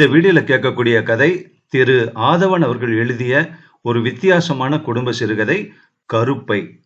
இந்த வீடியோல கேட்கக்கூடிய கதை திரு ஆதவன் அவர்கள் எழுதிய ஒரு வித்தியாசமான குடும்ப சிறுகதை கருப்பை.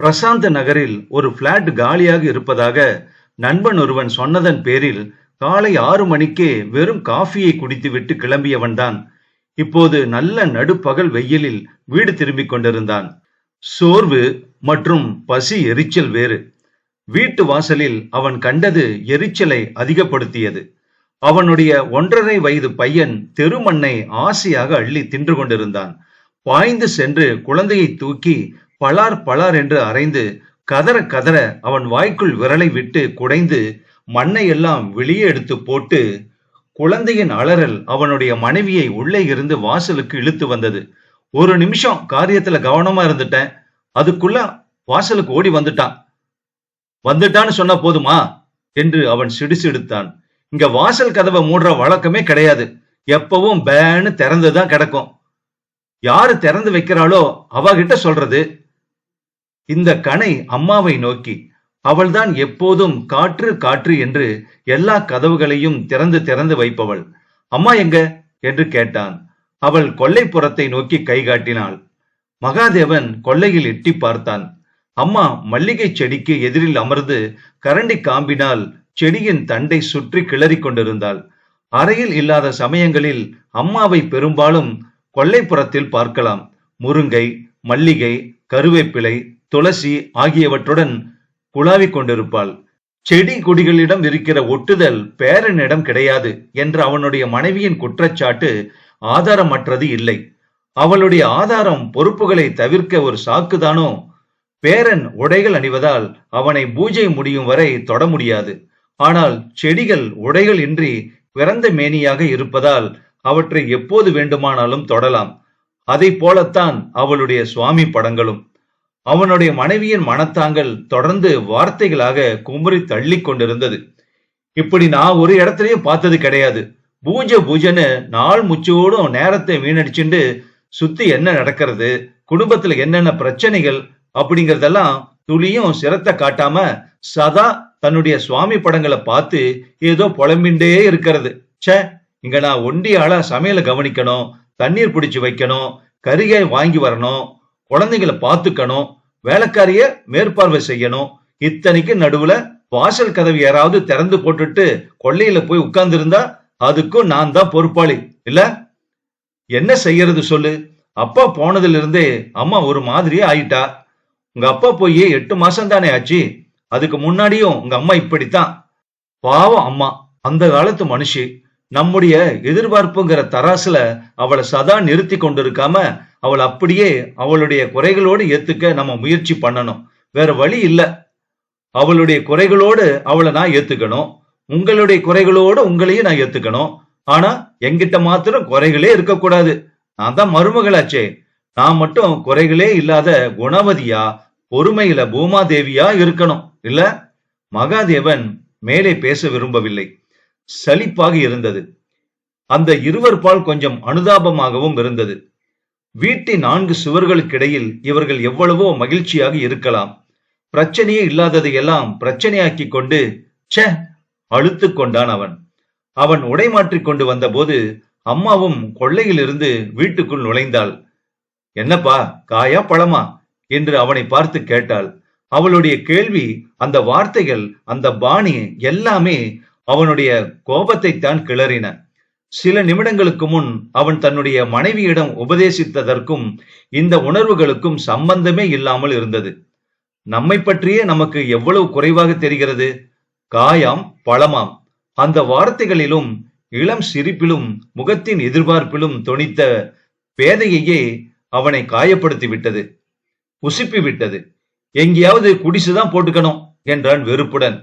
பிரசாந்த நகரில் ஒரு பிளாட் காலியாக இருப்பதாக நண்பன் ஒருவன் சொன்னதன் பேரில் காலை ஆறு மணிக்கே வெறும் காஃபியை குடித்துவிட்டு கிளம்பியவன்தான் இப்போது நல்ல நடுப்பகல் வெயிலில் வீடு திரும்பிக் கொண்டிருந்தான். சோர்வு மற்றும் பசி எரிச்சல் வேறு. வீட்டு வாசலில் அவன் கண்டது எரிச்சலை அதிகப்படுத்தியது. அவனுடைய ஒன்றரை வயது பையன் தெருமண்ணை ஆசையாக அள்ளி தின்று கொண்டிருந்தான். பாய்ந்து சென்று குழந்தையை தூக்கி பலார் பலார் என்று அரைந்து கதற கதற அவன் வாய்க்குள் விரலை விட்டு குடைந்து மண்ணை எல்லாம் வெளியே எடுத்து போட்டு குழந்தையின் அலறல் அவனுடைய மனைவியை உள்ளே இருந்து வாசலுக்கு இழுத்து வந்தது. ஒரு நிமிஷம் காரியத்துல கவனமா இருந்துட்டேன். அதுக்குள்ள வாசலுக்கு ஓடி வந்துட்டான். வந்துட்டான்னு சொன்னா போதுமா? என்று அவன் சிடுசிடுத்தான். இங்க வாசல் கதவை மூடுற வழக்கமே கிடையாது. எப்பவும் பேன்னு திறந்துதான் கிடக்கும். யாரு திறந்து வைக்கிறாளோ அவகிட்ட சொல்றது. இந்த கனை அம்மாவை நோக்கி அவள்தான் எப்போதும் காற்று காற்று என்று எல்லா கதவுகளையும் திறந்து திறந்து வைப்பவள். அம்மா எங்க? என்று கேட்டான். அவள் கொல்லைப்புறத்தை நோக்கி கை காட்டினாள். மகாதேவன் கொல்லையில் எட்டி பார்த்தான். அம்மா மல்லிகை செடிக்கு எதிரில் அமர்ந்து கரண்டி காம்பினால் செடியின் தண்டை சுற்றி கிளறி கொண்டிருந்தாள். அறையில் இல்லாத சமயங்களில் அம்மாவை பெரும்பாலும் கொல்லைப்புறத்தில் பார்க்கலாம். முருங்கை மல்லிகை கருவேப்பிலை துளசி ஆகியவற்றுடன் குழாவிக் கொண்டிருப்பாள். செடி கொடிகளிடம் இருக்கிற ஒட்டுதல் பேரனிடம் கிடையாது என்ற அவனுடைய மனைவியின் குற்றச்சாட்டு ஆதாரமற்றது இல்லை. அவளுடைய ஆதாரம் பொறுப்புகளை தவிர்க்க ஒரு சாக்குதானோ? பேரன் உடைகள் அணிவதால் அவனை பூஜை முடியும் வரை தொட முடியாது. ஆனால் செடிகள் உடைகள் இன்றி பிறந்த மேனியாக இருப்பதால் அவற்றை எப்போது வேண்டுமானாலும் தொடலாம். அதை போலத்தான் அவளுடைய சுவாமி படங்களும். அவனுடைய மனைவியின் மனத்தாங்கள் தொடர்ந்து வார்த்தைகளாக குமுறி தள்ளி கொண்டிருந்தது. இப்படி நான் ஒரு இடத்துலயும் பார்த்தது கிடையாது. பூஜை பூஜைன்னு நாள் முச்சோடும் நேரத்தை வீணடிச்சுண்டு சுத்தி என்ன நடக்கிறது குடும்பத்துல என்னென்ன பிரச்சனைகள் அப்படிங்கறதெல்லாம் துளியும் சிரத்தை காட்டாம சதா தன்னுடைய சுவாமி படங்களை பார்த்து ஏதோ புலம்பின்றே இருக்கிறது. ச்சே இங்க நான் ஒண்டி ஆளா சமையலை கவனிக்கணும் தண்ணீர் பிடிச்சு வைக்கணும் கரிகாய் வாங்கி வரணும் குழந்தைங்களை பார்த்துக்கணும் வேலைக்காரிய மேற்பார்வை செய்யணும் இத்தனைக்கு நடுவுல வாசல் கதவு யாராவது திறந்து போட்டுட்டு கொள்ளையில போய் உட்கார்ந்துருந்தா அதுக்கும் நான் தான் பொறுப்பாளி. இல்ல? என்ன செய்யறது சொல்லு? அப்பா போனதுல இருந்தே அம்மா ஒரு மாதிரியே ஆயிட்டா. உங்க அப்பா போய் எட்டு மாசம் தானே ஆச்சு? அதுக்கு முன்னாடியும் உங்க அம்மா இப்படித்தான். பாவம் அம்மா அந்த காலத்து மனுஷி நம்முடைய எதிர்பார்ப்புங்கிற தராசுல அவளை சதா நிறுத்தி கொண்டிருக்காம அவள் அப்படியே அவளுடைய குறைகளோடு ஏத்துக்க நம்ம முயற்சி பண்ணணும். வேற வழி இல்ல. அவளுடைய குறைகளோடு அவளை நான் ஏத்துக்கணும். உங்களுடைய குறைகளோடு உங்களையும் நான் ஏத்துக்கணும். ஆனா எங்கிட்ட மாத்திரம் குறைகளே இருக்கக்கூடாது. நான் தான் மருமகளாச்சே. நான் மட்டும் குறைகளே இல்லாத குணவதியா பொறுமையில பூமாதேவியா இருக்கணும். இல்ல மகாதேவன் மேலே பேச விரும்பவில்லை. சலிப்பாக இருந்தது. அந்த இருவர் பால் கொஞ்சம் அனுதாபமாகவும் இருந்தது. வீட்டின் நான்கு சுவர்களுக்கிடையில் இவர்கள் எவ்வளவோ மகிழ்ச்சியாக இருக்கலாம். பிரச்சனையே இல்லாததை எல்லாம் பிரச்சனையாக்கி கொண்டு ச அழுத்து கொண்டான் அவன். அவன் உடை மாற்றிக் கொண்டு வந்தபோது அம்மாவும் கொள்ளையிலிருந்து வீட்டுக்குள் நுழைந்தாள். என்னப்பா காயா பழமா? என்று அவனை பார்த்து கேட்டாள். அவளுடைய கேள்வி அந்த வார்த்தைகள் அந்த பாணி எல்லாமே அவனுடைய கோபத்தை தான் கிளறின. சில நிமிடங்களுக்கு முன் அவன் தன்னுடைய மனைவியிடம் உபதேசித்ததற்கும் இந்த உணர்வுகளுக்கும் சம்பந்தமே இல்லாமல் இருந்தது. நம்மை பற்றியே நமக்கு எவ்வளவு குறைவாக தெரிகிறது? காயாம் பழமாம். அந்த வார்த்தைகளிலும் இளம் சிரிப்பிலும் முகத்தின் எதிர்பார்ப்பிலும் தொனித்த பேதையையே அவனை காயப்படுத்தி விட்டது உசுப்பி விட்டது எங்கேயாவது குடிசுதான் போட்டுக்கணும் என்றான் வெறுப்புடன்.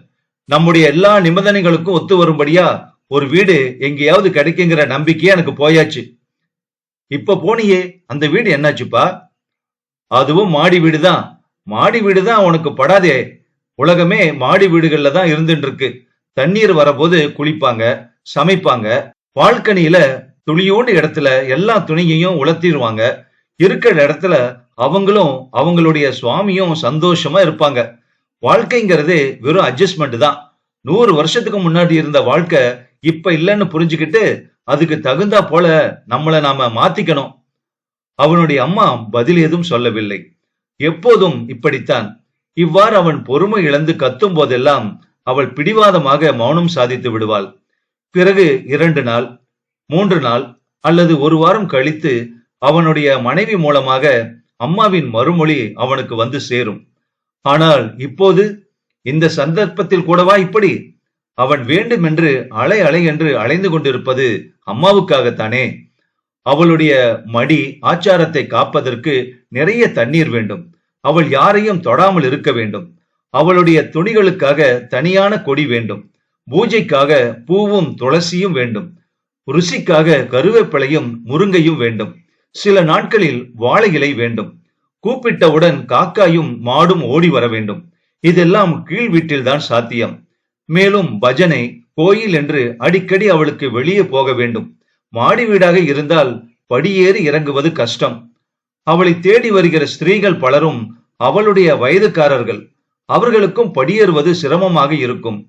நம்முடைய எல்லா நிபந்தனைகளுக்கும் ஒத்து வரும்படியா ஒரு வீடு எங்கேயாவது கிடைக்குங்கிற நம்பிக்கையே எனக்கு போயாச்சு. இப்ப போனியே அந்த வீடு என்னாச்சுப்பா? அதுவும் மாடி வீடு தான் மாடி வீடு தான் உனக்கு படாதே. உலகமே மாடி வீடுகள்ல தான் இருந்துட்டு இருக்கு தண்ணீர் வரபோது குளிப்பாங்க சமைப்பாங்க. பால்கனியில துணியோண்டு இடத்துல எல்லா துணியையும் உலர்த்திடுவாங்க இருக்கிற இடத்துல அவங்களும் அவங்களுடைய சுவாமியும் சந்தோஷமா இருப்பாங்க. வாழ்க்கைங்கிறது வெறும் அட்ஜஸ்ட்மெண்ட் தான். நூறு வருஷத்துக்கு முன்னாடி இருந்த வாழ்க்கை இப்ப இல்லைன்னு புரிஞ்சுக்கிட்டு அதுக்கு தகுந்தா போல நம்மளை நாம மாத்திக்கணும். அவனுடைய அம்மா பதில் ஏதும் சொல்லவில்லை. எப்போதும் இப்படித்தான். இவ்வாறு அவன் பொறுமை இழந்து கத்தும் போதெல்லாம் அவள் பிடிவாதமாக மௌனம் சாதித்து விடுவாள். பிறகு இரண்டு நாள் மூன்று நாள் அல்லது ஒரு வாரம் கழித்து அவனுடைய மனைவி மூலமாக அம்மாவின் மறுமொழி அவனுக்கு வந்து சேரும். ஆனால் இப்போது இந்த சந்தர்ப்பத்தில் கூடவா இப்படி? அவன் வேண்டுமென்று அலை அலை என்று அலைந்து கொண்டிருப்பது அம்மாவுக்காகத்தானே? அவளுடைய மடி ஆச்சாரத்தை காப்பதற்கு நிறைய தண்ணீர் வேண்டும். அவள் யாரையும் தொடாமல் இருக்க வேண்டும். அவளுடைய துணிகளுக்காக தனியான கொடி வேண்டும். பூஜைக்காக பூவும் துளசியும் வேண்டும். ருசிக்காக கருவேப்பிலையும் முருங்கையும் வேண்டும். சில நாட்களில் வாழை இலை வேண்டும். கூப்பிட்டவுடன் காக்காயும் மாடும் ஓடி வர வேண்டும். இதெல்லாம் கீழ் வீட்டில்தான் சாத்தியம். மேலும் பஜனை கோயில் என்று அடிக்கடி அவளுக்கு வெளியே போக வேண்டும். மாடி வீடாக இருந்தால் படியேறி இறங்குவது கஷ்டம். அவளை தேடி வருகிற ஸ்திரீகள் பலரும் அவளுடைய வயதுக்காரர்கள். அவர்களுக்கும் படியேறுவது சிரமமாக இருக்கும்.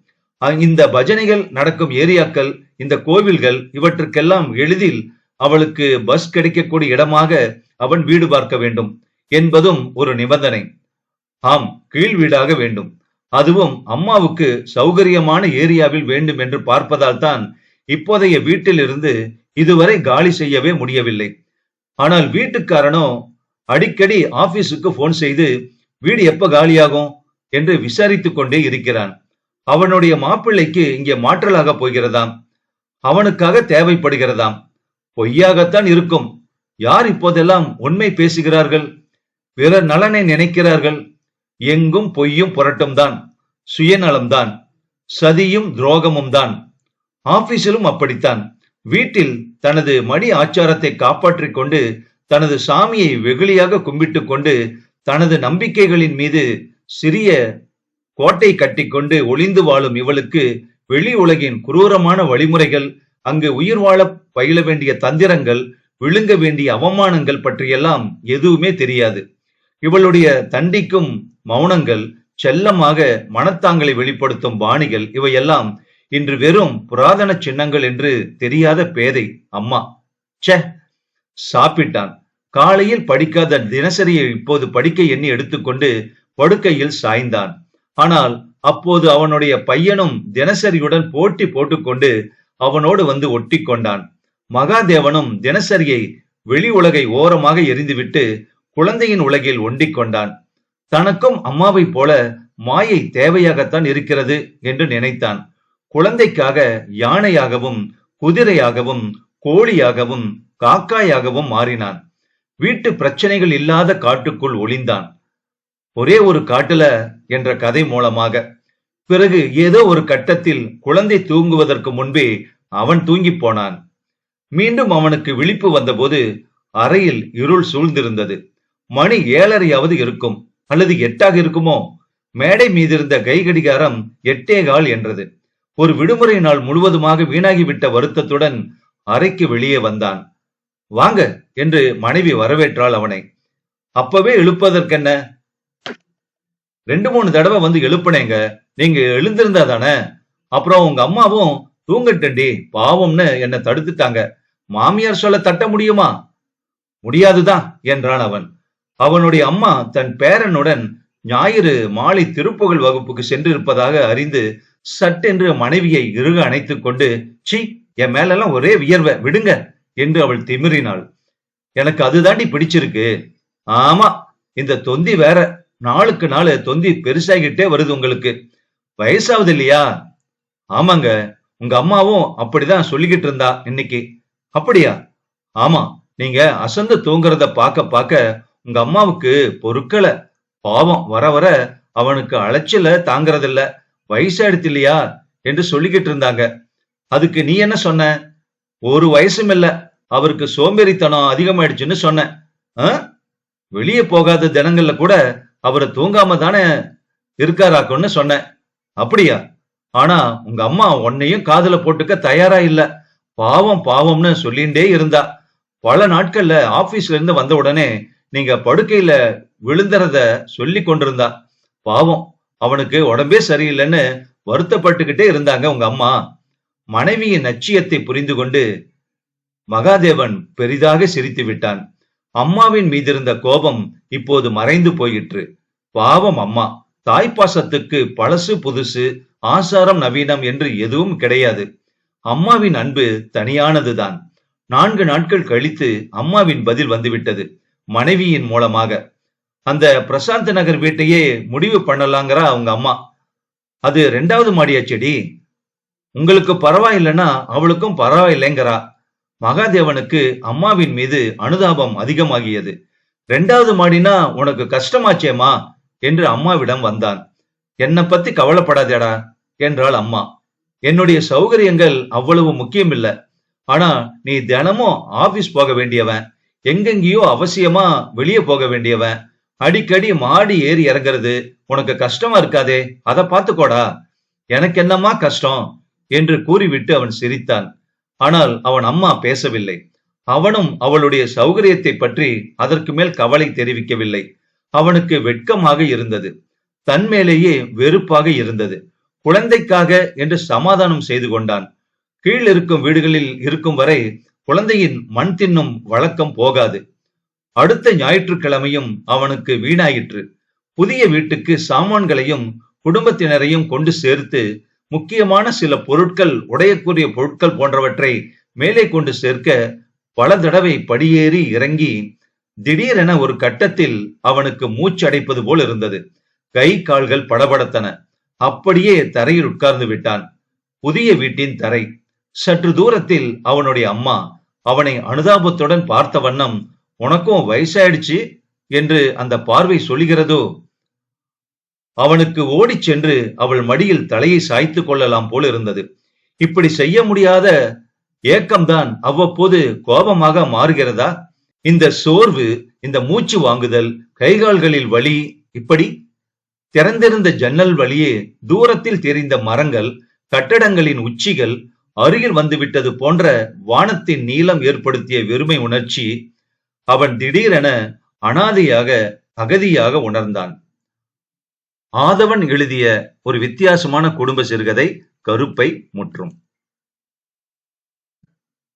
இந்த பஜனைகள் நடக்கும் ஏரியாக்கள் இந்த கோவில்கள் இவற்றுக்கெல்லாம் எளிதில் அவளுக்கு பஸ் கிடைக்கக்கூடிய இடமாக அவன் வீடு பார்க்க வேண்டும் என்பதும் ஒரு நிபந்தனை. ஆம் கீழ் வீடாக வேண்டும். அதுவும் அம்மாவுக்கு சௌகரியமான ஏரியாவில் வேண்டும் என்று பார்ப்பதால் தான் இப்போதைய வீட்டில் இருந்து இதுவரை காலி செய்யவே முடியவில்லை. ஆனால் வீட்டுக்காரனோ அடிக்கடி ஆபீஸுக்கு போன் செய்து வீடு எப்ப காலியாகும்? என்று விசாரித்துக் கொண்டே இருக்கிறான். அவனுடைய மாப்பிள்ளைக்கு இங்கே மாற்றலாக போகிறதாம். அவனுக்காக தேவைப்படுகிறதாம். பொய்யாகத்தான் இருக்கும். யார் இப்போதெல்லாம் உண்மை பேசுகிறார்கள்? பிறர் நலனை நினைக்கிறார்கள். எங்கும் பொய்யும் புரட்டும் தான் சுயநலம்தான். சதியும் துரோகமும் தான் ஆபீஸிலும் அப்படித்தான். வீட்டில் தனது மணி ஆச்சாரத்தை காப்பாற்றிக் கொண்டு தனது சாமியை வெகுளியாக கும்பிட்டுக் கொண்டு தனது நம்பிக்கைகளின் மீது சிறிய கோட்டை கட்டிக்கொண்டு ஒளிந்து வாழும் இவளுக்கு வெளி உலகின் குரூரமான வழிமுறைகள் அங்கு உயிர் வாழ பயில வேண்டிய தந்திரங்கள் விழுங்க வேண்டிய அவமானங்கள் பற்றியெல்லாம் எதுவுமே தெரியாது. இவளுடைய தண்டிக்கும் மௌனங்கள் செல்லமாக மனத்தாங்களை வெளிப்படுத்தும் பாணிகள் இவையெல்லாம் இன்று வெறும் புராதன சின்னங்கள் என்று தெரியாத பேதை அம்மா. ச்சே! சாப்பிட்டான். காலையில் படிக்காத தினசரியை இப்போது படிக்க எண்ணி எடுத்துக்கொண்டு படுக்கையில் சாய்ந்தான். ஆனால் அப்போது அவனுடைய பையனும் தினசரியுடன் போட்டி போட்டுக்கொண்டு அவனோடு வந்து ஒட்டி கொண்டான் மகாதேவனும் தினசரியை வெளி உலகை ஓரமாக எரிந்துவிட்டு குழந்தையின் உலகில் ஒண்டிக் கொண்டான் தனக்கும் அம்மாவைப் போல மாயை தேவையாகத்தான் இருக்கிறது என்று நினைத்தான். குழந்தைக்காக யானையாகவும் குதிரையாகவும் கோழியாகவும் காக்காயாகவும் மாறினான். வீட்டு பிரச்சனைகள் இல்லாத காட்டுக்குள் ஒளிந்தான். ஒரே ஒரு காட்டுல என்ற கதை மூலமாக பிறகு ஏதோ ஒரு கட்டத்தில் குழந்தை தூங்குவதற்கு முன்பே அவன் தூங்கிப் போனான். மீண்டும் அவனுக்கு விழிப்பு வந்தபோது அறையில் இருள் சூழ்ந்திருந்தது. மணி ஏழரையாவது இருக்கும் அல்லது எட்டாக இருக்குமோ? மேடை மீதிருந்த கை கடிகாரம் எட்டே கால் என்றது. ஒரு விடுமுறை நாள் முழுவதுமாக வீணாகிவிட்ட வருத்தத்துடன் அறைக்கு வெளியே வந்தான். வாங்க என்று மனைவி வரவேற்றாள் அவனை. அப்பவே எழுப்பதற்கென்ன? ரெண்டு மூணு தடவை வந்து எழுப்பினேங்க. நீங்க எழுந்திருந்தா தானே? அப்புறம் உங்க அம்மாவும் தூங்கட்டண்டி பாவம்னு என்னை தடுத்துட்டாங்க. மாமியார் சொல்ல தட்ட முடியுமா? முடியாதுதான் என்றான் அவன். அவனுடைய அம்மா தன் பேரனுடன் ஞாயிறு மாலை திருப்புகழ் வகுப்புக்கு சென்றிருப்பதாக அறிந்து சட்டென்று மனைவியை இறுக அணைத்துக் கொண்டு சி என் மேலெல்லாம் ஒரே வியர்வை விடுங்க என்று அவள் திமிறினாள் எனக்கு அதுதாண்டி பிடிச்சிருக்கு. ஆமா இந்த தொந்தி வேற. நாளுக்கு நாள் தொந்தி பெருசாகிட்டே வருது உங்களுக்கு. வயசாவது இல்லையா? ஆமாங்க. உங்க அம்மாவும் அப்படிதான் சொல்லிக்கிட்டு இருந்தா இன்னைக்கு. அப்படியா? ஆமா. நீங்க அசந்து தூங்குறத பார்க்க பார்க்க உங்க அம்மாவுக்கு பொறுக்கல. பாவம். வர வர அவனுக்கு அலைச்சல தாங்கறதில்ல. வயசாயிடுத்து இல்லையா? என்று சொல்லிக்கிட்டு இருந்தாங்க. அதுக்கு நீ என்ன சொன்ன? ஒரு வயசும் இல்ல. அவருக்கு சோம்பேறித்தனம் அதிகமாயிடுச்சுன்னு சொன்னேன் ஆ? வெளியே போகாத தினங்கள்ல கூட அவரை தூங்காம தானே இருக்காராக்குன்னு சொன்னேன் அப்படியா? ஆனா உங்க அம்மா உன்னையும் காதல போட்டுக்க தயாரா இல்ல. பாவம் பாவம்னு சொல்லிண்டே இருந்தா. பல நாட்கள்ல ஆபீஸ்ல இருந்து வந்த உடனே நீங்க படுக்கையில விழுந்துறத சொல்லி கொண்டிருந்தா. பாவம் அவனுக்கு உடம்பே சரியில்லைன்னு வருத்தப்பட்டுக்கிட்டே இருந்தாங்க உங்க அம்மா. மனைவியின் நச்சியத்தை புரிந்து கொண்டு மகாதேவன் பெரிதாக சிரித்து விட்டான். அம்மாவின் மீதிருந்த கோபம் இப்போது மறைந்து போயிற்று. பாவம் அம்மா. தாய்ப்பாசத்துக்கு பழசு புதுசு ஆசாரம் நவீனம் என்று எதுவும் கிடையாது. அம்மாவின் அன்பு தனியானதுதான். நான்கு நாட்கள் கழித்து அம்மாவின் பதில் வந்துவிட்டது மனைவியின் மூலமாக. அந்த பிரசாந்த் நகர் வீட்டையே முடிவு பண்ணலாங்கிறா அவங்க அம்மா. அது ரெண்டாவது மாடியா செடி? உங்களுக்கு பரவாயில்லைன்னா அவளுக்கும் பரவாயில்லைங்கிறா. மகாதேவனுக்கு அம்மாவின் மீது அனுதாபம் அதிகமாகியது. ரெண்டாவது மாடினா உனக்கு கஷ்டமாச்சேமா என்று அம்மாவிடம் வந்தான். என்னை பத்தி கவலைப்படாதேடா என்றாள் அம்மா. என்னுடைய சௌகரியங்கள் அவ்வளவு முக்கியம் இல்ல ஆனா நீ தினமும் ஆபீஸ் போக வேண்டியவன். எங்கெங்கேயோ அவசியமா வெளியே போக வேண்டியவன். அடிக்கடி மாடி ஏறி இறங்குறது. உனக்கு கஷ்டமா இருக்காதே அத பார்த்துக்கோடா. எனக்கு என்னம்மா கஷ்டம்? என்று கூறிவிட்டு அவன் சிரித்தான். ஆனால் அவன் அம்மா பேசவில்லை. அவனும் அவளுடைய சௌகரியத்தை பற்றி அதற்கு மேல் கவலை தெரிவிக்கவில்லை. அவனுக்கு வெட்கமாக இருந்தது. தன்மேலேயே வெறுப்பாக இருந்தது. குழந்தைக்காக என்று சமாதானம் செய்து கொண்டான். கீழ் இருக்கும் வீடுகளில் இருக்கும் வரை குழந்தையின் மண் தின்னும் வழக்கம் போகாது. அடுத்த ஞாயிற்றுக்கிழமையும் அவனுக்கு வீணாயிற்று. புதிய வீட்டுக்கு சாமான்களையும் குடும்பத்தினரையும் கொண்டு சேர்த்து முக்கியமான சில பொருட்கள் உடையக்கூடிய பொருட்கள் போன்றவற்றை மேலே கொண்டு சேர்க்க பல தடவை படியேறி இறங்கி திடீரென ஒரு கட்டத்தில் அவனுக்கு மூச்சு அடைப்பது போல் இருந்தது. கை கால்கள் படபடத்தன. அப்படியே தரையில் உட்கார்ந்து விட்டான். புதிய வீட்டின் தரை. சற்று தூரத்தில் அவனுடைய அம்மா அவனை அனுதாபத்துடன் பார்த்த வண்ணம் உனக்கும் வயசாயிடுச்சு என்று அந்த பார்வை சொல்கிறதோ அவனுக்கு ஓடிச் சென்று அவள் மடியில் தலையை சாய்த்து கொள்ளலாம் போல இருந்தது. இப்படி செய்ய முடியாத ஏக்கம்தான் அவ்வப்போது கோபமாக மாறுகிறதா? இந்த சோர்வு இந்த மூச்சு வாங்குதல் கைகால்களில் வலி இப்படி திறந்திருந்த ஜன்னல் வழியே தூரத்தில் தெரிந்த மரங்கள் கட்டடங்களின் உச்சிகள் அருகில் வந்துவிட்டது போன்ற வானத்தின் நீளம் ஏற்படுத்திய வெறுமை உணர்ச்சி அவன் திடீரென அனாதையாக அகதியாக உணர்ந்தான். ஆதவன் எழுதிய ஒரு வித்தியாசமான குடும்ப சிறுகதை கருப்பை முற்றும்.